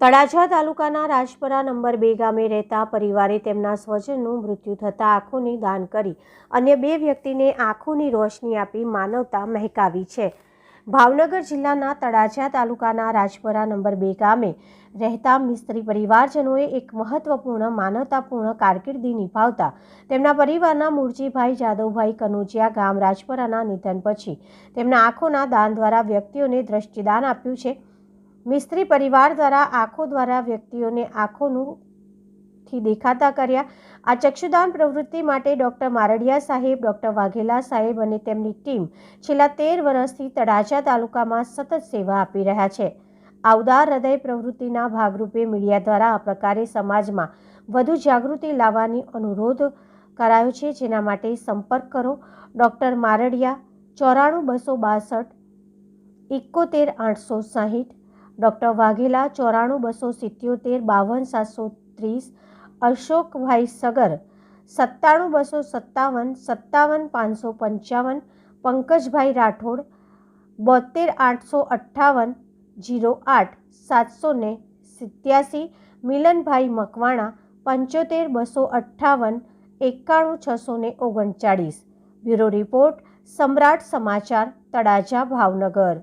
તળાજા તાલુકાના રાજપરા નંબર બે ગામે રહેતા પરિવારે તેમના સ્વજનનું મૃત્યુ થતાં આંખોની દાન કરી અન્ય બે વ્યક્તિને આંખોની રોશની આપી માનવતા મહેકાવી છે. ભાવનગર જિલ્લાના તળાજા તાલુકાના રાજપરા નંબર બે ગામે રહેતા મિસ્ત્રી પરિવારજનોએ એક મહત્વપૂર્ણ, માનવતાપૂર્ણ કારકિર્દી નિભાવતા તેમના પરિવારના મૂળજીભાઈ જાદવભાઈ કનોજિયા ગામ રાજપરાના નિધન પછી તેમના આંખોના દાન દ્વારા વ્યક્તિઓને દ્રષ્ટિદાન આપ્યું છે. મિસ્ત્રી પરિવાર દ્વારા આંખો દ્વારા વ્યક્તિઓને આંખોનું થી દેખાતા કર્યા. આ ચક્ષુદાન પ્રવૃત્તિ માટે ડૉક્ટર મારડિયા સાહેબ, ડૉક્ટર વાઘેલા સાહેબ અને તેમની ટીમ છેલ્લા તેર વર્ષથી તળાજા તાલુકામાં સતત સેવા આપી રહ્યા છે. આ ઉદાર હૃદય પ્રવૃત્તિના ભાગરૂપે મીડિયા દ્વારા આ પ્રકારે સમાજમાં વધુ જાગૃતિ લાવવાની અનુરોધ કરાયો છે. જેના માટે સંપર્ક કરો. ડૉક્ટર મારડિયા, ચોરાણું બસો બાસઠ, એકોતેર આઠસો સાહીઠ ડૉક્ટર વાઘેલા ચોરાણું બસો સિત્યોતેર બાવન સાતસો ત્રીસ અશોકભાઈ સગર સત્તાણું બસો સત્તાવન સત્તાવન પાંચસો પંચાવન, પંકજભાઈ રાઠોડ બોતેર આઠસો અઠ્ઠાવન, જીરો આઠ, સાતસો ને સિત્યાસી, મિલનભાઈ મકવાણા પંચોતેર બસો અઠ્ઠાવન, એકાણું છસો ને ઓગણચાળીસ. બ્યુરો રિપોર્ટ, સમ્રાટ સમાચાર, તળાજા, ભાવનગર.